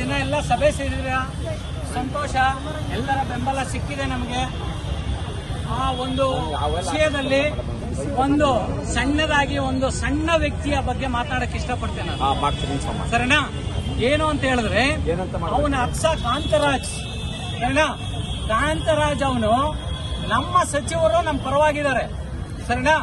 ದಿನ ಎಲ್ಲ ಸಭೆ ಸೇರಿದ್ರ ಸಂತೋಷ ಎಲ್ಲರ ಬೆಂಬಲ ಸಿಕ್ಕಿದೆ ನಮಗೆ. ಆ ಒಂದು ವಿಷಯದಲ್ಲಿ ಒಂದು ಸಣ್ಣದಾಗಿ ಒಂದು ಸಣ್ಣ ವ್ಯಕ್ತಿಯ ಬಗ್ಗೆ ಮಾತಾಡಕ್ ಇಷ್ಟಪಡ್ತೇನೆ ಸರಿನಾ? ಏನು ಅಂತ ಹೇಳಿದ್ರೆ? ಅವನ ಅಪ್ಸ ಕಾಂತರಾಜ್. ಸರಿನಾ? ಕಾಂತರಾಜ್ ಅವನು ನಮ್ಮ ಸಚಿವರು ನಮ್ಮ ಪರವಾಗಿದ್ದಾರೆ. ಸರಿನಾ?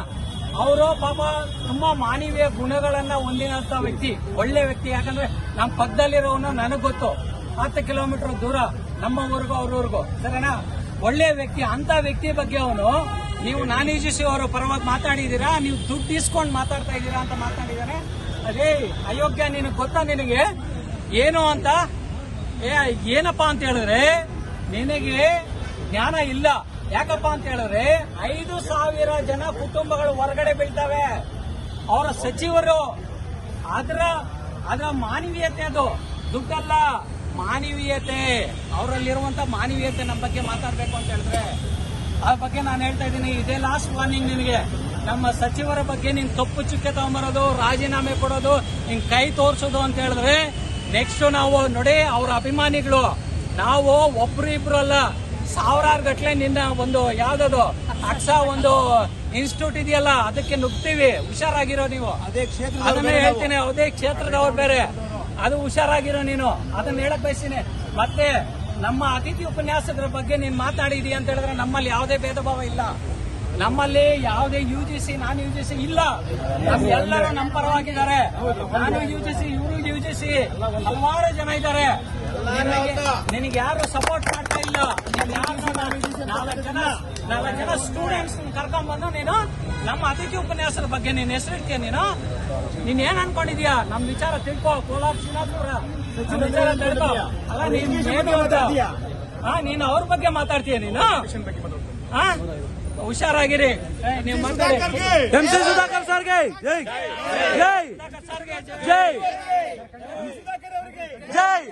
ಅವರು ಪಾಪ ತುಂಬಾ ಮಾನವೀಯ ಗುಣಗಳನ್ನ ಹೊಂದಿದಂತ ವ್ಯಕ್ತಿ, ಒಳ್ಳೆ ವ್ಯಕ್ತಿ. ಯಾಕಂದ್ರೆ ನಮ್ಮ ಪಕ್ಕದಲ್ಲಿರೋನು ನನಗ್ ಗೊತ್ತು. ಹತ್ತು ಕಿಲೋಮೀಟರ್ ದೂರ ನಮ್ಮ ಊರಿಗೂ ಅವ್ರ ಊರಿಗೂ ಸರಿನಾ? ಒಳ್ಳೆ ವ್ಯಕ್ತಿ, ಅಂತ ವ್ಯಕ್ತಿ ಬಗ್ಗೆ ಅವನು, ನೀವು ನಾನಿಜಿಸಿ ಅವರ ಪರವಾಗಿ ಮಾತಾಡಿದೀರಾ? ನೀವು ದುಡ್ಡು ಇಸ್ಕೊಂಡು ಮಾತಾಡ್ತಾ ಇದ್ದೀರಾ ಅಂತ ಮಾತಾಡಿದಾನೆ. ಅದೇ, ಅಯೋಗ್ಯ ನಿನಗೆ ಗೊತ್ತಾ ನಿನಗೆ? ಏನು ಅಂತ? ಏನಪ್ಪಾ ಅಂತ ಹೇಳಿದ್ರೆ, ನಿನಗೆ ಜ್ಞಾನ ಇಲ್ಲ. ಯಾಕಪ್ಪ ಅಂತ ಹೇಳಿದ್ರೆ ಐದು ಸಾವಿರ ಜನ ಕುಟುಂಬಗಳು ಹೊರಗಡೆ ಬೀಳ್ತವೆ. ಅವರ ಸಚಿವರು, ಅದರ ಅದರ ಮಾನವೀಯತೆ ಅದು. ದುಡ್ಡಲ್ಲ, ಮಾನವೀಯತೆ. ಅವರಲ್ಲಿರುವಂತ ಮಾನವೀಯತೆ ನಮ್ಮ ಬಗ್ಗೆ ಮಾತಾಡಬೇಕು ಅಂತ ಹೇಳಿದ್ರೆ, ಆ ಬಗ್ಗೆ ನಾನು ಹೇಳ್ತಾ ಇದ್ದೀನಿ. ಇದೇ ಲಾಸ್ಟ್ ವಾರ್ನಿಂಗ್ ನಿನಗೆ ನಮ್ಮ ಸಚಿವರ ಬಗ್ಗೆ ನೀನು ತಪ್ಪು ಚುಕ್ಕೆ ತಗೊಂಬರೋದು, ರಾಜೀನಾಮೆ ಕೊಡೋದು, ನಿನ್ ಕೈ ತೋರಿಸೋದು ಅಂತ ಹೇಳಿದ್ರೆ ನೆಕ್ಸ್ಟ್ ನಾವು ನೋಡಿ ಅವರ ಅಭಿಮಾನಿಗಳು. ನಾವು ಒಬ್ರು ಇಬ್ರು ಅಲ್ಲ. ಸಾವಿರಾರು ಗಟ್ಲೆ ನಿನ್ನ ಒಂದು ಯಾವ್ದದು ಅಕ್ಸ ಒಂದು ಇನ್ಸ್ಟಿಟ್ಯೂಟ್ ಇದೆಯಲ್ಲ ಅದಕ್ಕೆ ನುಗ್ತೀವಿ. ಹುಷಾರಾಗಿರೋ ನೀವು. ಅದೇ ಕ್ಷೇತ್ರ ಅದನ್ನೇ ಹೇಳ್ತೀನಿ ಅದೇ ಕ್ಷೇತ್ರದವ್ರು ಬೇರೆ ಅದು ಹುಷಾರಾಗಿರೋ ನೀನು. ಅದನ್ನ ಹೇಳಕ್ ಬಯಸ್ತೀನಿ. ಮತ್ತೆ ನಮ್ಮ ಅತಿಥಿ ಉಪನ್ಯಾಸಕರ ಬಗ್ಗೆ ನೀನ್ ಮಾತಾಡಿದಿ ಅಂತ ಹೇಳಿದ್ರೆ ನಮ್ಮಲ್ಲಿ ಯಾವುದೇ ಭೇದ ಭಾವ ಇಲ್ಲ. ನಮ್ಮಲ್ಲಿ ಯಾವುದೇ U G C non U G C ಇಲ್ಲ. ಎಲ್ಲರೂ ನಮ್ಮ ಪರವಾಗಿದ್ದಾರೆ. ನಾನು ಯು ಜಿ ಸಿ ಇವರು ಯು ಜಿ ಸಿ ಹಲವಾರು ಜನ ಇದ್ದಾರೆ. ನಿನಗೆ ಯಾರು ಸಪೋರ್ಟ್ ಮಾಡ್ತಾ ಇಲ್ಲ? ನಾಲ್ಕು ಜನ ನಾಲ್ಕು ಜನ ಸ್ಟೂಡೆಂಟ್ಸ್ ಕರ್ಕೊಂಡ್ ಬಂದು ನೀನು ನಮ್ಮ ಅತಿಥಿ ಉಪನ್ಯಾಸದ ಬಗ್ಗೆ ನೀನ್ ಹೆಸರಿಡ್ತೀಯ ನೀನು. ನೀನ್ ಏನ್ ಅನ್ಕೊಂಡಿದ್ಯಾ? ನಮ್ ವಿಚಾರ ತಿಳ್ಕೋ ಕೋಲಾರ ಶ್ರೀನಾಥ್ಪುರ ವಿಚಾರ ತಿಳ್ಕೊ. ಅಲ್ಲ ನೀನ್ ಹಾ ನೀನು ಅವ್ರ ಬಗ್ಗೆ ಮಾತಾಡ್ತೀಯ ನೀನು? ಹಾ ಹುಷಾರಾಗಿರಿ. ನೀವು ಮಾತಾಡಿ ಎಂ ಸುಧಾಕರ್ ಸರ್ಗೆ ಜೈ. ಜೈ. ಸರ್ಗೆ ಜೈ. ಜೈ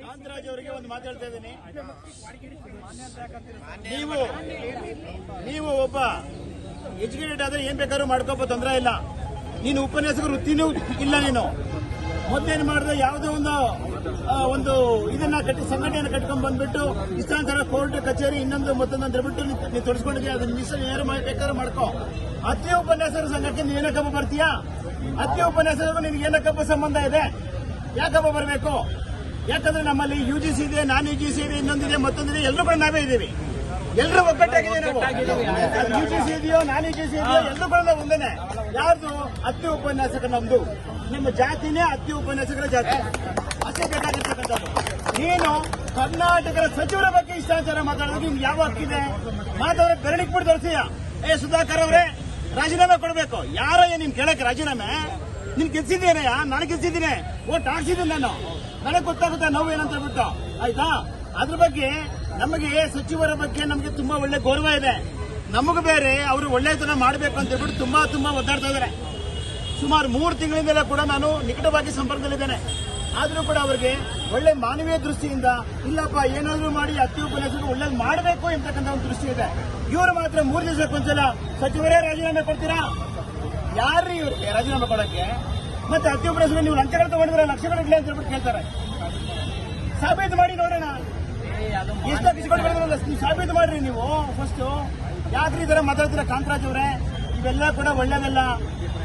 ಕಾಂತರಾಜ್ ಅವರಿಗೆ ಒಂದು ಮಾತು ಹೇಳ್ತಾ ಇದ್ದೀನಿ. ನೀವು ನೀವು ಒಬ್ಬ ಎಜುಕೇಟೆಡ್ ಆದ್ರೆ ಏನ್ ಬೇಕಾದ್ರೂ ಮಾಡ್ಕೋಪ ತೊಂದರೆ ಇಲ್ಲ. ನೀನು ಉಪನ್ಯಾಸಕ ವೃತ್ತಿನೂ ಇಲ್ಲ ನೀನು. ಮೊದಲೇನು ಮಾಡಿದ್ರೆ ಯಾವುದೋ ಒಂದು ಒಂದು ಇದನ್ನ ಕಟ್ಟಿ ಸಂಘಟನೆಯನ್ನು ಕಟ್ಕೊಂಡ್ ಬಂದ್ಬಿಟ್ಟು ಇಷ್ಟಾಂತರ ಕೋರ್ಟ್ ಕಚೇರಿ ಇನ್ನೊಂದು ಮತ್ತೊಂದು ಅಂತ ಹೇಳ್ಬಿಟ್ಟು ನೀವು ತೊಡಸ್ಕೊಂಡಿದ್ಯಾ? ಅದನ್ನ ಮಿಸ್ ಏನಾರು ಬೇಕಾದ್ರೂ ಮಾಡ್ಕೋ. ಅತ್ಯ ಉಪನ್ಯಾಸರ ಸಂಘಕ್ಕೆ ನೀನು ಏನಕ್ಕಪ್ಪ ಬರ್ತೀಯಾ? ಅತ್ಯ ಉಪನ್ಯಾಸಕರಿಗೂ ನಿನಗೆ ಏನಕ್ಕಪ್ಪ ಸಂಬಂಧ ಇದೆ. ಯಾಕಪ್ಪ ಬರಬೇಕು? ಯಾಕಂದ್ರೆ ನಮ್ಮಲ್ಲಿ ಯು ಜಿ ಸಿ ಇದೆ ನಾನ್ ಯು ಜಿ ಸಿ ಇದೆ, ಇನ್ನೊಂದಿದೆ, ಮತ್ತೊಂದಿದೆ ಎಲ್ಲರೂ ಕೂಡ ನಾವೇ ಇದ್ದೀವಿ. ಎಲ್ಲರೂ ಒಗ್ಗಟ್ಟಾಗಿದೆ ನಾವು. ಯು ಜಿ ಸಿ ಇದೆಯೋ ನಾನ್ ಯು ಜಿ ಸಿ ಇದೆಯೋ ಎಲ್ಲರೂ ಕೂಡ ಒಂದೇನೆ. ಯಾರ್ದು? ಅತ್ಯ ಉಪನ್ಯಾಸಕ ನಮ್ದು. ನಿಮ್ಮ ಜಾತಿನೇ ಅತ್ಯ ಉಪನ್ಯಾಸಕರ ಜಾತಿ. ಅಷ್ಟೇ ಬೇಕಾಗಿರ್ತಕ್ಕಂಥದ್ದು. ನೀನು ಕರ್ನಾಟಕದ ಸಚಿವರ ಬಗ್ಗೆ ಇಷ್ಟಾಚಾರ ಮಾತಾಡೋದು ನಿಮ್ಗೆ ಯಾವ ಹಕ್ಕಿದೆ? ಮಾತಾಡೋದು ಬೆರಳಿಗೆ ಬಿಟ್ಟು ತೋರಿಸಿಯ? ಏ, ಸುಧಾಕರ್ ಅವರೇ, ರಾಜೀನಾಮೆ ಕೊಡಬೇಕು. ಯಾರ ನಿಮ್ ಕೇಳಕ್ಕೆ ರಾಜೀನಾಮೆ? ನಿನ್ ಗೆಲ್ಸಿದ್ದೇನೆಯಾ ನಾನು ಗೆಲ್ಸಿದ್ದೀನಿ. ಓಟ್ ಹಾಕ್ಸಿದ್ದೀನಿ ನಾನು. ನನಗೆ ಗೊತ್ತಾಗುತ್ತೆ, ನೋವು ಏನಂತ ಹೇಳ್ಬಿಟ್ಟು. ಆಯ್ತಾ? ಅದ್ರ ಬಗ್ಗೆ ನಮಗೆ ಸಚಿವರ ಬಗ್ಗೆ ನಮಗೆ ತುಂಬಾ ಒಳ್ಳೆ ಗೌರವ ಇದೆ. ನಮಗೂ ಬೇರೆ, ಅವರು ಒಳ್ಳೆತನ ಮಾಡಬೇಕು ಅಂತ ಹೇಳ್ಬಿಟ್ಟು ತುಂಬಾ ತುಂಬಾ ಒದ್ದಾಡ್ತಾ ಇದ್ದಾರೆ ಸುಮಾರು ಮೂರು ತಿಂಗಳಿಂದಲೇ ಕೂಡ ನಾನು ನಿಕಟವಾಗಿ ಸಂಪರ್ಕದಲ್ಲಿದ್ದೇನೆ. ಆದರೂ ಕೂಡ ಅವರಿಗೆ ಒಳ್ಳೆ ಮಾನವೀಯ ದೃಷ್ಟಿಯಿಂದ, ಇಲ್ಲಪ್ಪ, ಏನಾದರೂ ಮಾಡಿ ಅತಿ ಉಪನ್ಯಾಸಕರು ಒಳ್ಳೇದು ಮಾಡಬೇಕು ಎಂತಕ್ಕಂಥ ಒಂದು ದೃಷ್ಟಿ ಇದೆ. ಇವರು ಮಾತ್ರ ಮೂರು ದಿವಸಕ್ಕೊಂದ್ಸಲ ಸಚಿವರೇ ರಾಜೀನಾಮೆ ಕೊಡ್ತೀರಾ? ಯಾರು ಇವ್ರಿಗೆ ರಾಜೀನಾಮೆ ಕೊಡಕ್ಕೆ? ಮತ್ತೆ ಅತಿ ಉಪನ್ಯಾಸಕರು ನೀವು ಲಂಚಗಳು ತಗೊಂಡಿದ್ರೆ ಲಕ್ಷಗಳಿರ್ಲಿ ಅಂತ ಹೇಳ್ಬಿಟ್ಟು ಕೇಳ್ತಾರೆ. ಸಾಬೀತು ಮಾಡಿ ನೋಡೋಣ. ನೀವು ಸಾಬೀತು ಮಾಡ್ರಿ ನೀವು. ಫಸ್ಟ್ ಯಾಕ್ರಿ ಈ ಮಾತಾಡ್ತೀರ ಮಾತಾಡ್ತೀರಾ ಕಾಂತರಾಜ್ ಅವರೇ? ಇವೆಲ್ಲ ಕೂಡ ಒಳ್ಳೇದಲ್ಲ.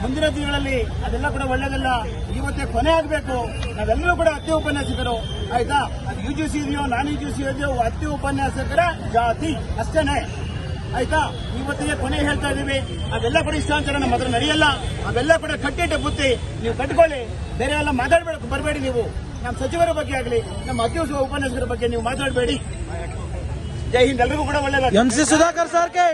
ಮುಂದಿನ ದಿನಗಳಲ್ಲಿ ಅದೆಲ್ಲ ಕೂಡ ಒಳ್ಳೇದಲ್ಲ. ಇವತ್ತೇ ಕೊನೆ ಆಗ್ಬೇಕು. ನಾವೆಲ್ಲರೂ ಕೂಡ ಅತಿ ಉಪನ್ಯಾಸಕರು. ಆಯ್ತಾ? ಅದು ಯು ಜಿ ಸಿ ಇದೆಯೋ, ನಾನ್ ಯು ಜಿ ಸಿ ಇದೆಯೋ ಅತ್ಯ ಉಪನ್ಯಾಸಕರ ಜಾತಿ. ಅಷ್ಟೇನೆ. ಆಯ್ತಾ? ಇವತ್ತಿಗೆ ಕೊನೆ ಹೇಳ್ತಾ ಇದೀವಿ ಅದೆಲ್ಲ ಕೂಡ ಇಷ್ಟಾಂತರ ನಮ್ಮ ಹತ್ರ ನಡೆಯಲ್ಲ ಅವೆಲ್ಲ ಕೂಡ ಕಟ್ಟಿಟ್ಟ ಬುತ್ತಿ. ನೀವು ಕಟ್ಕೊಳ್ಳಿ. ಬೇರೆ ಎಲ್ಲ ಮಾತಾಡ್ಬೇಡ ಬರಬೇಡಿ ನೀವು. ನಮ್ಮ ಸಚಿವರ ಬಗ್ಗೆ ಆಗಲಿ ನಮ್ಮ ಅಧ್ಯಕ್ಷ ಉಪನ್ಯಾಸಕರ ಬಗ್ಗೆ ನೀವು ಮಾತಾಡಬೇಡಿ. ಜೈ ಹಿಂದ್. ಎಲ್ರಿಗೂ ಕೂಡ ಒಳ್ಳೆಯದಾಗ ಎಂ ಸಿ ಸುಧಾಕರ್ ಸರ್ಗೆ